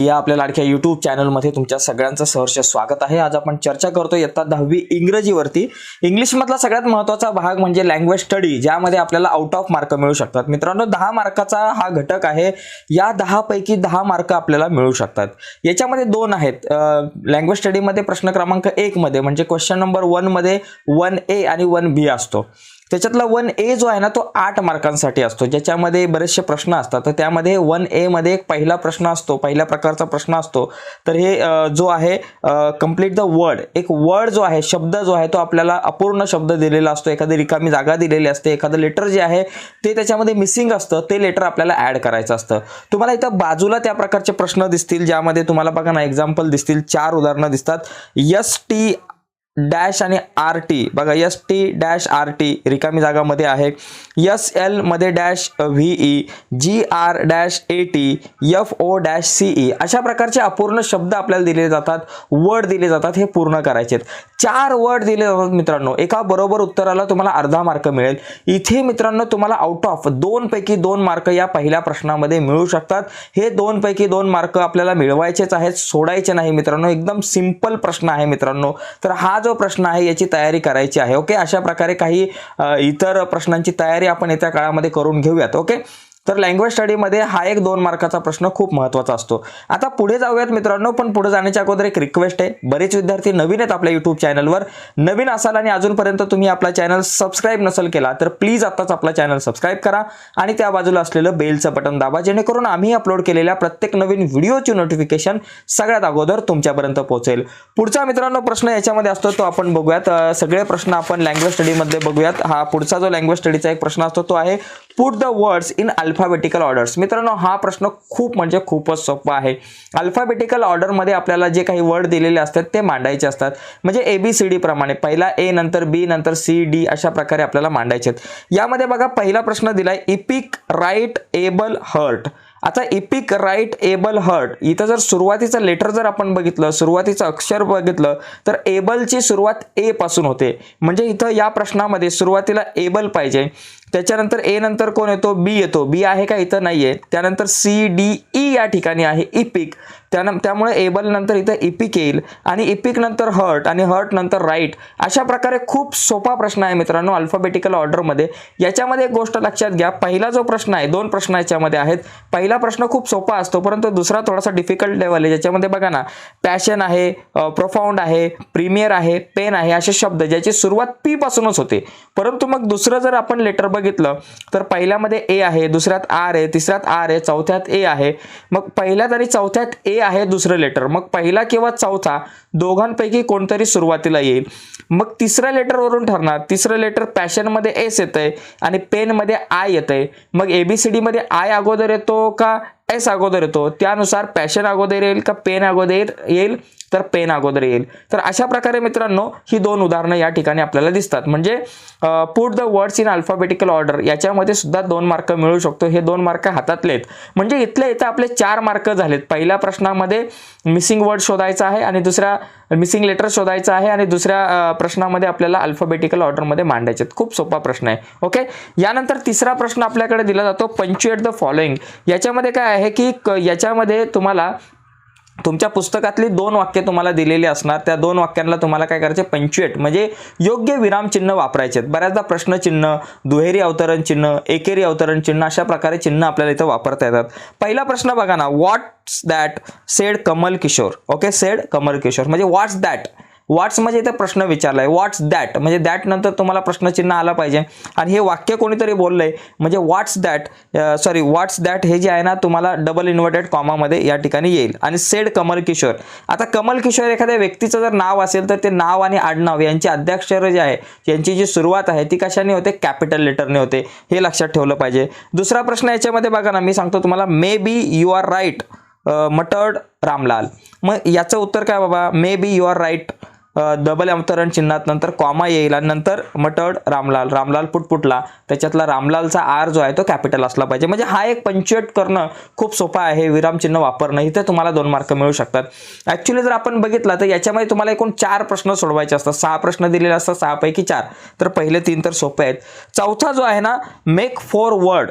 या आपल्या लाडक्या युट्यूब चॅनलमध्ये तुमच्या सगळ्यांचं सहर्ष स्वागत आहे. आज आपण चर्चा करतो इयत्ता दहावी इंग्रजीवरती. इंग्लिशमधला सगळ्यात महत्त्वाचा भाग म्हणजे लँग्वेज स्टडी ज्यामध्ये आपल्याला आउट ऑफ मार्क मिळू शकतात. मित्रांनो दहा मार्काचा हा घटक आहे. या दहापैकी दहा मार्क आपल्याला मिळू शकतात. याच्यामध्ये दोन आहेत. लँग्वेज स्टडीमध्ये प्रश्न क्रमांक एक मध्ये म्हणजे क्वेश्चन नंबर वनमध्ये वन ए आणि वन बी असतो. त्याच्यातला वन ए जो आहे ना तो आठ मार्कांसाठी असतो. ज्याच्यामध्ये बरेचसे प्रश्न असतात. तर त्यामध्ये वन ए मध्ये एक पहिला प्रश्न असतो पहिल्या प्रकारचा प्रश्न असतो. तर हे जो आहे कंप्लीट द वर्ड एक वर्ड जो आहे शब्द जो आहे तो आपल्याला अपूर्ण शब्द दिलेला असतो. एखादी रिकामी जागा दिलेली असते एखादं लेटर जे आहे ते त्याच्यामध्ये मिसिंग असतं. ते लेटर आपल्याला ॲड करायचं असतं. तुम्हाला इथं बाजूला त्या प्रकारचे प्रश्न दिसतील ज्यामध्ये तुम्हाला बघा ना एक्झाम्पल दिसतील चार उदाहरणं दिसतात. यस टी डॅश आणि आर टी. बघा S T dash R T रिकामी जागामध्ये आहे. एस एलमध्ये dash V E G R dash A T F O dash C E अशा प्रकारचे अपूर्ण शब्द आपल्याला दिले जातात वर्ड दिले जातात हे पूर्ण करायचे आहेत. चार वर्ड दिले जातात मित्रांनो. एका बरोबर उत्तराला तुम्हाला अर्धा मार्क मिळेल. इथे मित्रांनो तुम्हाला आउट ऑफ दोनपैकी दोन मार्क या पहिल्या प्रश्नामध्ये मिळू शकतात. हे दोनपैकी दोन मार्क आपल्याला मिळवायचेच आहेत सोडायचे नाही मित्रांनो. एकदम सिंपल प्रश्न आहे मित्रांनो. तर हा जो प्रश्न आहे याची तयारी करायची आहे ओके अशा प्रकारे काही इतर प्रश्नांची तयारी आपण येत्या काळामध्ये करून घेऊयात ओके? तर लँग्वेज स्टडीमध्ये हा एक दोन मार्काचा प्रश्न खूप महत्त्वाचा असतो. आता पुढे जाऊयात मित्रांनो पण पुढे जाण्याच्या अगोदर एक रिक्वेस्ट आहे. बरेच विद्यार्थी नवीन आहेत आपल्या युट्यूब चॅनलवर नवीन असाल आणि अजूनपर्यंत तुम्ही आपला चॅनल सबस्क्राईब नसेल केला तर प्लीज आत्ताच आपला चॅनल सबस्क्राईब करा आणि त्या बाजूला असलेलं बेलचं बटन दाबा जेणेकरून आम्ही अपलोड केलेल्या प्रत्येक नवीन व्हिडिओची नोटिफिकेशन सगळ्यात अगोदर तुमच्यापर्यंत पोहोचेल. पुढचा मित्रांनो प्रश्न याच्यामध्ये असतो तो आपण बघूयात. सगळे प्रश्न आपण लँग्वेज स्टडीमध्ये बघूयात. हा पुढचा जो लँग्वेज स्टडीचा एक प्रश्न असतो तो आहे put the words in alphabetical orders मित्रांनो हा प्रश्न खूप म्हणजे खूपच सोपा आहे. अल्फाबेटिकल ऑर्डरमध्ये आपल्याला जे काही वर्ड दिलेले असतात ते मांडायचे असतात. म्हणजे ए बी सी डी प्रमाणे. पहिला ए नंतर बी नंतर सी डी अशा प्रकारे आपल्याला मांडायचे आहेत. यामध्ये बघा पहिला प्रश्न दिलाय इपिक राईट एबल हर्ट आता इपिक राईट एबल हर्ट इथं जर सुरुवातीचं लेटर जर आपण बघितलं सुरुवातीचं अक्षर बघितलं तर एबलची सुरुवात ए पासून होते. म्हणजे इथं या प्रश्नामध्ये सुरुवातीला एबल पाहिजे. त्याच्यानंतर ए नंतर कोण येतो? बी येतो. बी आहे का इथं? नाही आहे त्यानंतर सी डी ई या ठिकाणी आहे. इपिक. त्यानं त्यामुळे एबल नंतर इथं इपिक येईल आणि इपिक नंतर हर्ट आणि हर्ट नंतर राईट. अशा प्रकारे खूप सोपा प्रश्न आहे मित्रांनो अल्फाबेटिकल ऑर्डरमध्ये. याच्यामध्ये एक गोष्ट लक्षात घ्या. पहिला जो प्रश्न आहे दोन प्रश्न याच्यामध्ये आहेत. पहिला प्रश्न खूप सोपा असतो परंतु दुसरा थोडासा डिफिकल्ट लेवल आहे. ज्याच्यामध्ये बघा ना पॅशन आहे प्रोफाऊंड आहे प्रीमियर आहे पेन आहे असे शब्द ज्याची सुरुवात पी पासूनच होते. परंतु मग दुसरं जर आपण लेटर बघितलं तर पहिल्यामध्ये ए आहे दुसऱ्यात आर आहे तिसऱ्यात आर आहे चौथ्यात ए आहे. मग पहिल्यात आणि चौथ्यात ए आहे दुसरं लेटर मग पहिला किंवा चौथा दोघांपैकी कोणतरी सुरुवातीला येईल. मग तिसऱ्या लेटरवरून ठरणार. तिसरं लेटर पॅशनमध्ये एस येतंय आणि पेनमध्ये आय येतंय. मग एबीसीडीमध्ये आय अगोदर येतो का एस अगोदर येतो? त्यानुसार पॅशन अगोदर येईल का पेन अगोदर येईल? तर पेन अगोदर येईल. तर अशा प्रकारे मित्रांनो ही दोन उदाहरणं या ठिकाणी आपल्याला दिसतात. म्हणजे put the words in alphabetical order याच्यामध्ये सुद्धा दोन मार्क मिळू शकतो. हे दोन मार्क हातातले आहेत. म्हणजे इथल्या इथं आपले चार मार्क झालेत. पहिल्या प्रश्नामध्ये मिसिंग वर्ड शोधायचा आहे आणि दुसऱ्या मिसिंग लेटर शोधायचं आहे आणि दुसऱ्या प्रश्नामध्ये आपल्याला अल्फाबेटिकल ऑर्डरमध्ये मांडायचे आहेत. खूप सोपा प्रश्न आहे. ओके यानंतर तिसरा प्रश्न आपल्याकडे दिला जातो. Punctuate the following. याच्यामध्ये काय आहे की क- याच्यामध्ये तुम्हाला तुमच्या पुस्तकातली दोन वाक्य तुम्हाला दिलेली असणार. त्या दोन वाक्यांना तुम्हाला काय करायचे? पंच्युएट म्हणजे योग्य विरामचिन्ह वापरायचे आहेत बऱ्याचदा प्रश्नचिन्ह दुहेरी अवतरण चिन्ह एकेरी अवतरण चिन्ह अशा प्रकारे चिन्ह आपल्याला इथं वापरता येतात. पहिला प्रश्न बघा ना what's that said Kamal Kishore okay said Kamal Kishore म्हणजे व्हॉट्स दॅट व्हॉट्स म्हणजे इथे प्रश्न विचारलाय. व्हॉट्स दॅट म्हणजे दॅट नंतर तुम्हाला प्रश्नचिन्ह आला पाहिजे. आणि हे वाक्य कोणीतरी बोललंय म्हणजे what's that sorry what's that हे जे आहे ना तुम्हाला डबल इन्व्हर्टेड कॉमामध्ये या ठिकाणी येईल. आणि सेड कमल किशोर. आता कमल किशोर एखाद्या व्यक्तीचं जर नाव असेल तर ते नाव आणि आडनाव यांची अध्याक्षर जे आहे यांची जी सुरुवात आहे ती कशाने होते? कॅपिटल लेटरने होते. हे लक्षात ठेवलं पाहिजे. दुसरा प्रश्न याच्यामध्ये बघा ना मी सांगतो तुम्हाला maybe you are right muttered Ramlal. मग याचं उत्तर काय बाबा? Maybe you are right double अवतरण चिन्हात नंतर कॉमा येईल आणि नंतर मटर्ड रामलाल. रामलाल पुटपुटला. त्याच्यातला रामलालचा आर जो आहे तो कॅपिटल असला पाहिजे. म्हणजे हा एक पंच्युएट करणं खूप सोपा आहे. विरामचिन्ह वापरणं. इथे तुम्हाला दोन मार्क मिळू शकतात. ॲक्च्युली जर आपण बघितलं तर याच्यामध्ये तुम्हाला एकूण चार प्रश्न सोडवायचे असतात. सहा प्रश्न दिलेले असतात. सहापैकी चार. तर पहिले तीन तर सोपे आहेत. चौथा जो आहे ना make four word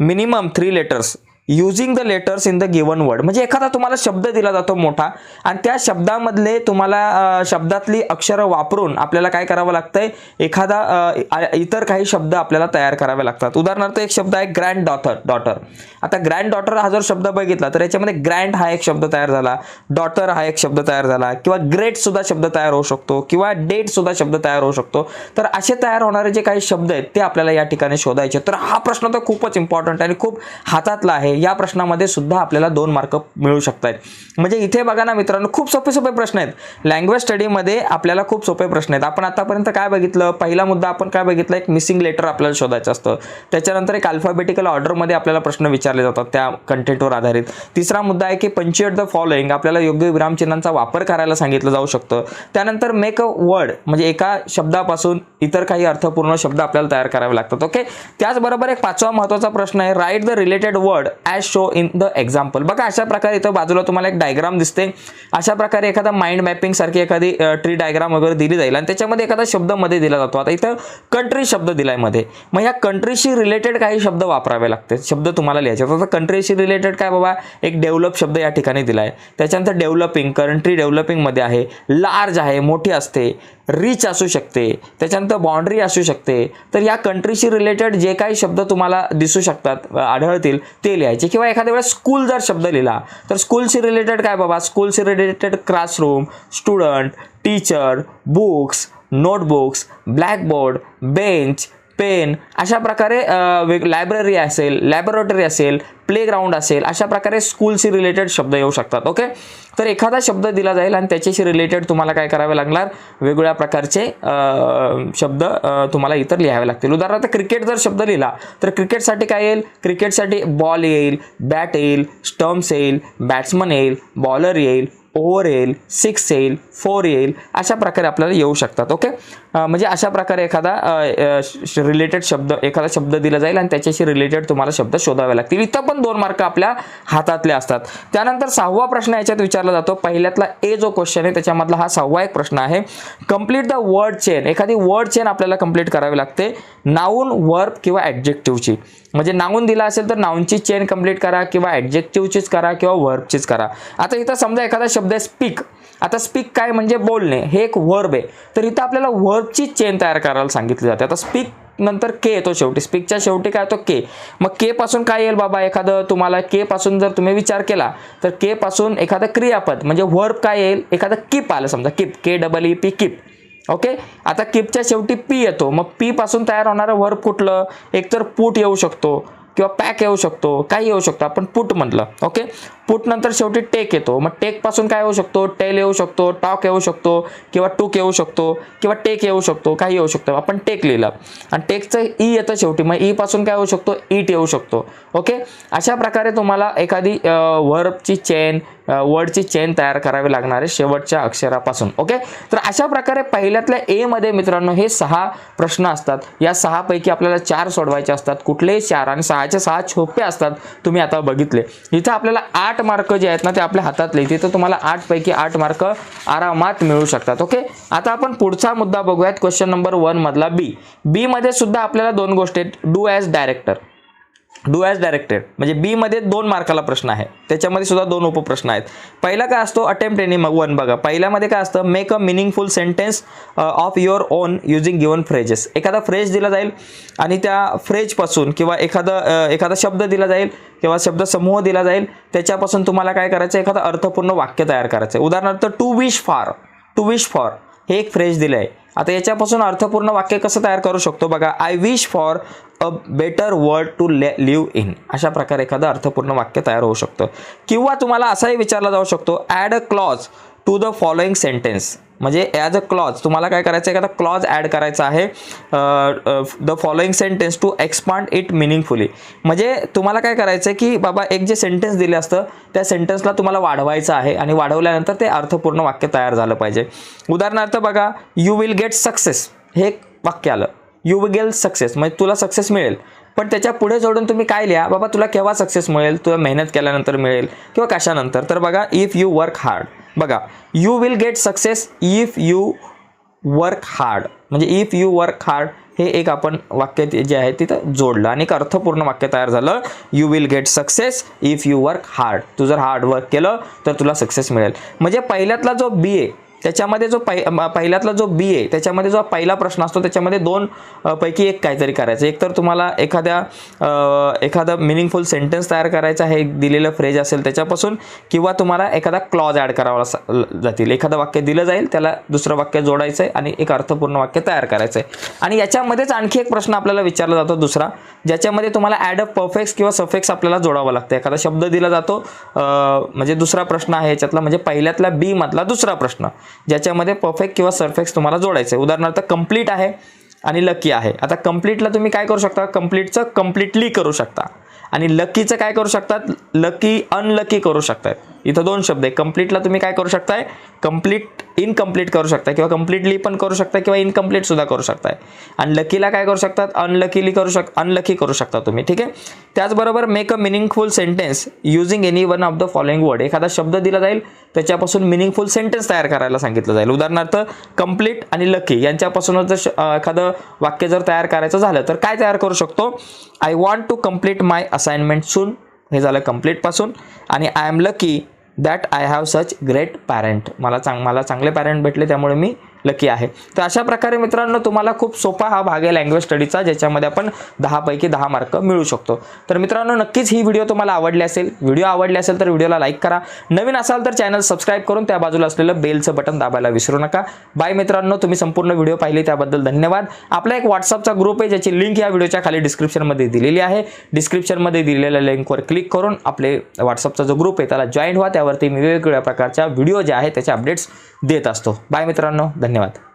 minimum three letters using the letters in the given word म्हणजे एखादा तुम्हाला शब्द दिला जातो मोठा आणि त्या शब्दामधले तुम्हाला शब्दातली अक्षरं वापरून आपल्याला काय करावं लागतंय? एखादा इतर काही शब्द आपल्याला तयार करावे लागतात. उदाहरणार्थ एक शब्द आहे ग्रँड डॉटर डॉटर आता ग्रँड डॉटर हा जर शब्द बघितला तर याच्यामध्ये ग्रँड हा एक शब्द तयार झाला डॉटर हा एक शब्द तयार झाला किंवा ग्रेट सुद्धा शब्द तयार होऊ शकतो किंवा डेट सुद्धा शब्द तयार होऊ शकतो. तर असे तयार होणारे जे काही शब्द आहेत ते आपल्याला या ठिकाणी शोधायचे तर हा प्रश्न तर खूपच इम्पॉर्टंट आणि खूप हातातला आहे. या प्रश्नामध्ये सुद्धा आपल्याला दोन मार्क मिळू शकतात म्हणजे इथे बघा ना मित्रांनो खूप सोपे सोपे प्रश्न आहेत. लँग्वेज स्टडीमध्ये आपल्याला खूप सोपे प्रश्न आहेत. आपण आतापर्यंत काय बघितलं? पहिला मुद्दा आपण काय बघितलं? एक मिसिंग लेटर आपल्याला शोधायचं असतं. त्याच्यानंतर एक अल्फाबेटिकल ऑर्डरमध्ये आपल्याला प्रश्न विचारले जातात त्या कंटेंटवर आधारित. तिसरा मुद्दा आहे की पंचिएट द फॉलोइंग आपल्याला योग्य विरामचिन्हांचा वापर करायला सांगितलं जाऊ शकतं. त्यानंतर मेक अ वर्ड म्हणजे एका शब्दापासून इतर काही अर्थपूर्ण शब्द आपल्याला तयार करावे लागतात. ओके त्याचबरोबर एक पाचवा महत्त्वाचा प्रश्न आहे. Write the related word as show in the example बघा अशा प्रकारे इथं बाजूला तुम्हाला एक डायग्राम दिसते. अशा प्रकारे एखादा माइंड मॅपिंग सारखी एखादी ट्री डायग्राम वगैरे दिली जाईल. आणि त्याच्यामध्ये एखादा शब्दमध्ये दिला जातो. आता इथं कंट्री शब्द दिलायमध्ये. मग ह्या कंट्रीशी रिलेटेड काही शब्द वापरावे लागते. शब्द तुम्हाला लिहायचे आता कंट्रीशी रिलेटेड काय बाबा? एक डेव्हलप शब्द या ठिकाणी दिलाय. त्याच्यानंतर डेव्हलपिंग कंट्री डेव्हलपिंगमध्ये आहे. लार्ज आहे मोठी असते. रिच असू शकते त्याच्यानंतर बाउंड्री असू शकते तर या कंट्रीशी रिलेटेड जे काही शब्द तुम्हाला दिसू शकतात आढळतील ते लिहायचे. किंवा एखाद्या वेळेस स्कूल जर शब्द लिहिला तर स्कूलशी रिलेटेड काय बाबा? स्कूलशी related classroom student teacher books notebooks blackboard bench pen अशा प्रकारे लायब्ररी असेल लॅबोरेटरी असेल प्लेग्राऊंड असेल अशा प्रकारे स्कूलशी रिलेटेड शब्द येऊ शकतात ओके तर एखादा शब्द दिला जाईल आणि त्याच्याशी रिलेटेड तुम्हाला काय करावे लागणार? वेगवेगळ्या प्रकारचे शब्द तुम्हाला इतर लिहावे लागतील. उदाहरणार्थ क्रिकेट जर शब्द लिहिला तर क्रिकेटसाठी काय येईल? क्रिकेटसाठी बॉल येईल बॅट येईल स्टम्प्स येईल बॅट्समन येईल बॉलर येईल ओव्हर येईल सिक्स येईल फोर येईल अशा प्रकारे आपल्याला येऊ शकतात ओके म्हणजे अशा प्रकारे एखादा रिलेटेड शब्द एखादा शब्द दिला जाईल आणि त्याच्याशी रिलेटेड तुम्हाला शब्द शोधावे लागतील. इथं पण दोन मार्क आपल्या हातातले असतात. त्यानंतर सहावा प्रश्न याच्यात विचारला जातो. पहिल्यातला ए जो क्वेश्चन आहे त्याच्यामधला हा सहावा एक प्रश्न आहे. कंप्लीट द वर्ड चेन एखादी वर्ड चेन आपल्याला कंप्लीट करावी लागते. नाऊन वर्ब किंवा ॲडजेक्टिव्हची म्हणजे नाऊन दिला असेल तर नाऊनची चेन कंप्लीट करा किंवा ॲडजेक्टिव्हचीच करा किंवा वर्बचीच करा. आता इथं समजा एखादा शब्द आहे स्पीक आता स्पीक काय म्हणजे बोलणे? हे एक वर्ब आहे. तर इथं आपल्याला वर्बची चेन तयार करायला सांगितली जाते. आता स्पीक नंतर के येतो शेवटी. स्पीकच्या शेवटी काय येतो के मग के पासून काय येईल बाबा एखादं तुम्हाला? के पासून जर तुम्ही विचार केला तर के पासून एखादं क्रियापद म्हणजे वर्ब काय येईल? एखादं किप आलं समजा. Keep K double E P keep okay? आता किपच्या शेवटी पी येतो. मग पी पासून तयार होणारं वर्ब कुठलं? एकतर पुट येऊ शकतो. किंवा पॅक येऊ शकतो काही येऊ शकतो. आपण पुट म्हटलं ओके पुट नंतर शेवटी टेक येतो. मग टेकपासून काय येऊ शकतो? टेल येऊ शकतो टॉक येऊ शकतो किंवा टूक येऊ शकतो किंवा टेक येऊ शकतो काही येऊ शकतो. आपण टेक लिहिलं. आणि टेकचं ई e येतं शेवटी. मग ई पासून काय येऊ शकतो? ईट येऊ शकतो. ओके अशा प्रकारे तुम्हाला एखादी वर्बची चेन वर्डची चेन तयार करावी लागणार आहे शेवटच्या अक्षरापासून. ओके तर अशा प्रकारे पहिल्यातल्या एमध्ये मित्रांनो हे सहा प्रश्न असतात. या सहापैकी आपल्याला चार सोडवायचे असतात. कुठलेही चार आणि सहा सहाचे सहा छोपे असतात तुम्ही आता बघितले. इथं आपल्याला आठ मार्क जे आहेत ना ते आपल्या हातातले. तिथं तुम्हाला आठ पैकी आठ मार्क आरामात मिळू शकतात ओके आता आपण पुढचा मुद्दा बघूयात क्वेश्चन नंबर वन मधला बी बी मध्ये सुद्धा आपल्याला दोन गोष्टी आहेत. Do as director do as directed. म्हणजे बीमध्ये दोन मार्काला प्रश्न आहे. त्याच्यामध्ये सुद्धा दोन उपप्रश्न आहेत. पहिला काय असतो? अटेम्प्ट एनी वन बघा. पहिल्यामध्ये काय असतं? Make a meaningful sentence of your own using given phrases एखादा फ्रेज दिला जाईल आणि त्या फ्रेजपासून किंवा एखादा uh, एखादा शब्द दिला जाईल किंवा शब्द समूह दिला जाईल त्याच्यापासून तुम्हाला काय करायचं एखादं अर्थपूर्ण वाक्य तयार करायचं आहे उदाहरणार्थ to wish for to wish for हे एक फ्रेज दिलं आहे आता याच्यापासून अर्थपूर्ण वाक्य कसं तयार करू शकतो? बघा I wish for a better world to live in अशा प्रकारे एखादं अर्थपूर्ण वाक्य तयार होऊ शकतं. किंवा तुम्हाला असाही विचारला जाऊ शकतो add a clause to the following sentence म्हणजे ॲज अ क्लॉज तुम्हाला काय करायचं आहे एखादा क्लॉज ॲड करायचा आहे. The following sentence to expand it meaningfully म्हणजे तुम्हाला काय करायचं आहे की बाबा एक जे सेंटेन्स दिले असतं त्या सेंटेन्सला तुम्हाला वाढवायचं आहे आणि वाढवल्यानंतर ते अर्थपूर्ण वाक्य तयार झालं पाहिजे. उदाहरणार्थ बघा यू विल गेट सक्सेस हे एक वाक्य आलं. यू विल गेट सक्सेस म्हणजे तुला सक्सेस मिळेल. पण त्याच्या पुढे जोडून तुम्ही काय लिहा? बाबा तुला केव्हा सक्सेस मिळेल? तुला मेहनत केल्यानंतर मिळेल किंवा कशानंतर? तर बघा इफ यू वर्क हार्ड बघा you will get success if you work hard म्हणजे इफ यू वर्क हार्ड हे एक आपण वाक्य ते जे आहे तिथं जोडलं. आणि एक अर्थपूर्ण वाक्य तयार झालं. You will get success if you work hard तू जर हार्ड वर्क केलं तर तुला सक्सेस मिळेल. म्हणजे पहिल्यातला जो बी ए त्याच्यामध्ये जो पहि पहिल्यातला जो बी आहे त्याच्यामध्ये जो पहिला प्रश्न असतो त्याच्यामध्ये दोन पैकी एक काहीतरी करायचं. एक तर तुम्हाला एखाद्या एखादा मिनिंगफुल सेंटेन्स तयार करायचा आहे एक दिलेलं फ्रेज असेल त्याच्यापासून किंवा तुम्हाला एखादा क्लॉज ॲड करावा स- जातील. एखादं वाक्य दिलं जाईल त्याला दुसरं वाक्य जोडायचं आहे आणि एक अर्थपूर्ण वाक्य तयार करायचं आहे. आणि याच्यामध्येच आणखी एक प्रश्न आपल्याला विचारला जातो दुसरा ज्याच्यामध्ये तुम्हाला ॲड अ परफेक्स किंवा सफेक्स आपल्याला जोडावा लागतं. एखादा शब्द दिला जातो म्हणजे दुसरा प्रश्न आहे याच्यातला म्हणजे पहिल्यातला बी मधला दुसरा प्रश्न. ज्याच्यामध्ये परफेक्ट किंवा सरफेक्स तुम्हाला जोडायचं आहे उदाहरणार्थ कंप्लीट आहे आणि लकी आहे. आता कंप्लीटला तुम्ही काय करू शकता? कंप्लीटचं कम्प्लिटली करू शकता. आणि लकीचं काय करू शकतात? लकी अनलकी करू शकतात इथं दोन शब्द आहे कंप्लीटला तुम्ही काय करू शकताय? कंप्लीट इनकम्प्लीट करू शकता किंवा कम्प्लिटली पण करू शकता किंवा इनकम्प्लीट सुद्धा करू शकताय. आणि लकीला काय करू शकतात? अनलकीली करू शक अनलकी करू शकता तुम्ही ठीक आहे? त्याचबरोबर make a meaningful sentence using any one of the following word एखादा शब्द दिला जाईल त्याच्यापासून मिनिंगफुल सेंटेन्स तयार करायला सांगितलं जाईल. उदाहरणार्थ कंप्लीट आणि लकी यांच्यापासूनच जर श- एखादं वाक्य जर तयार करायचं झालं तर काय तयार करू शकतो? I want to complete my assignment soon हे झालं कम्प्लीटपासून आणि I am lucky that I have such great parent. मला चांग मला चांगले पॅरेंट भेटले त्यामुळे मी लकी आहे. तर अशा प्रकारे मित्रांनो तुम्हाला खूप सोपा हा भाग आहे लँग्वेज स्टडीचा ज्याच्यामध्ये आपण दहापैकी दहा मार्क मिळू शकतो. तर मित्रांनो नक्कीच ही व्हिडिओ तुम्हाला आवडली असेल व्हिडिओ आवडली असेल तर व्हिडिओला लाईक करा. नवीन असाल तर चॅनल सबस्क्राईब करून त्या बाजूला असलेलं बेलचं बटन दाबायला विसरू नका. बाय मित्रांनो तुम्ही संपूर्ण व्हिडिओ पाहिली त्याबद्दल धन्यवाद. आपला एक व्हॉट्सअपचा ग्रुप आहे ज्याची लिंक या व्हिडिओच्या खाली डिस्क्रिप्शनमध्ये दिलेली आहे. डिस्क्रिप्शनमध्ये दिलेल्या लिंकवर क्लिक करून आपले व्हॉट्सअपचा जो ग्रुप आहे त्याला जॉईन व्हा. त्यावरती मी वेगवेगळ्या प्रकारच्या व्हिडिओ जे आहे त्याचे अपडेट्स देत असतो. बाय मित्रांनो धन्यवाद।